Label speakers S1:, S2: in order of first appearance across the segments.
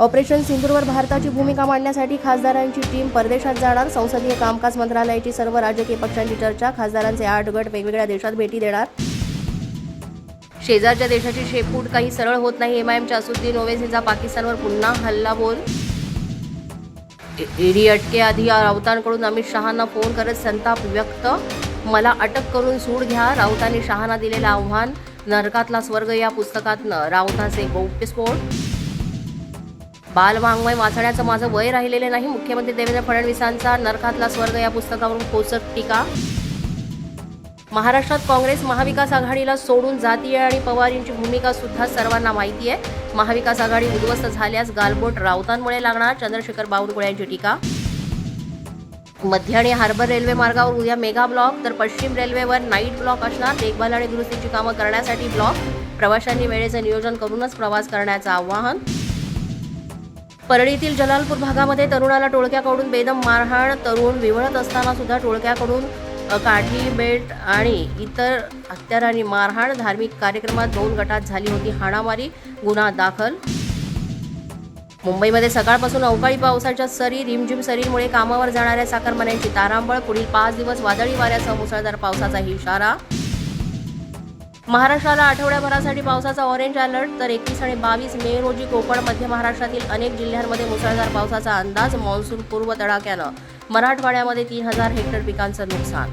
S1: Operation सिंदूरवर भारताची भूमिका मांडण्यासाठी खासदारांची टीम परदेशात जाणार. संसदीय कामकाज मंत्रालयाची सर्व राजकीय पक्षांची चर्चा. खासदारांचे आठ गट वेगवेगळ्या देशात भेटी देणार. शेजारच्या देशाची शेपूट काही सरळ होत नाही. एमआयएमच्या असुद्दीन ओवेसीचा पाकिस्तानवर पुन्हा हल्ला बोल. ईडी अटकेआधी राऊतांकडून अमित शहांना फोन करत संताप व्यक्त. मला अटक करून सूड घ्या. राऊतांनी शहांना दिलेलं आव्हान नरकातला स्वर्ग या पुस्तकातनं. राऊताचे गौप्यस्फोट बालवाङ्मय वाचण्याचं माझं वय राहिलेलं नाही. मुख्यमंत्री देवेंद्र फडणवीसांचा नरकातला स्वर्ग या पुस्तकावरून पोचक टीका. महाराष्ट्रात काँग्रेस महाविकास आघाडीला सोडून जातीय आणि पवारींची भूमिका सुद्धा सर्वांना माहिती आहे महाविकास आघाडी उद्ध्वस्त झाल्यास गालबोट राऊतांमुळे लागणार चंद्रशेखर बावनकुळे यांची टीका. मध्य आणि हार्बर रेल्वे मार्गावर उद्या मेगा ब्लॉक तर पश्चिम रेल्वेवर नाईट ब्लॉक असणार. देखभाल आणि दुरुस्तीची कामं करण्यासाठी ब्लॉक. प्रवाशांनी वेळेचं नियोजन करूनच प्रवास करण्याचं आवाहन. परळीतील जलालपूर भागामध्ये तरुणाला टोळक्याकडून बेदम मारहाण तरुण विवळत असताना सुद्धा टोळक्याकडून काठी बेल्ट आणि इतर हत्यारांनी मारहाण. धार्मिक कार्यक्रमात दोन गटात झाली होती हाणामारी गुन्हा दाखल. मुंबईमध्ये सकाळपासून अवकाळी पावसाच्या सरी रिमझिम सरींमुळे कामावर जाणाऱ्या साखरमान्यांची तारांबळ. पुढील पाच दिवस वादळी वाऱ्यासह मुसळधार पावसाचा इशारा. महाराष्ट्राला आठवड्याभरासाठी पावसाचा ऑरेंज अलर्ट तर एकवीस आणि बावीस मे रोजी कोकण मध्य महाराष्ट्रातील अनेक जिल्ह्यांमध्ये मुसळधार पावसाचा अंदाज. मान्सून पूर्व तडाख्यानं मराठवाड्यामध्ये तीन हजार हेक्टर पिकांचं नुकसान.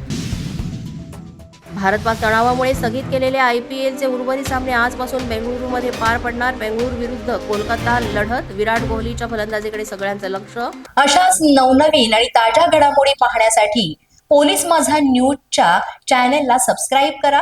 S1: भारत पाक तणावामुळे स्थगित केलेले आय पी एलचे उर्वरित सामने आजपासून बेंगळुरूमध्ये पार पडणार. बेंगळुरू विरुद्ध कोलकाता लढत. विराट कोहलीच्या फलंदाजीकडे सगळ्यांचं लक्ष.
S2: अशाच नवनवीन आणि ताज्या घडामोडी पाहण्यासाठी पोलीस माझा न्यूजच्या चॅनेलला सबस्क्राईब करा.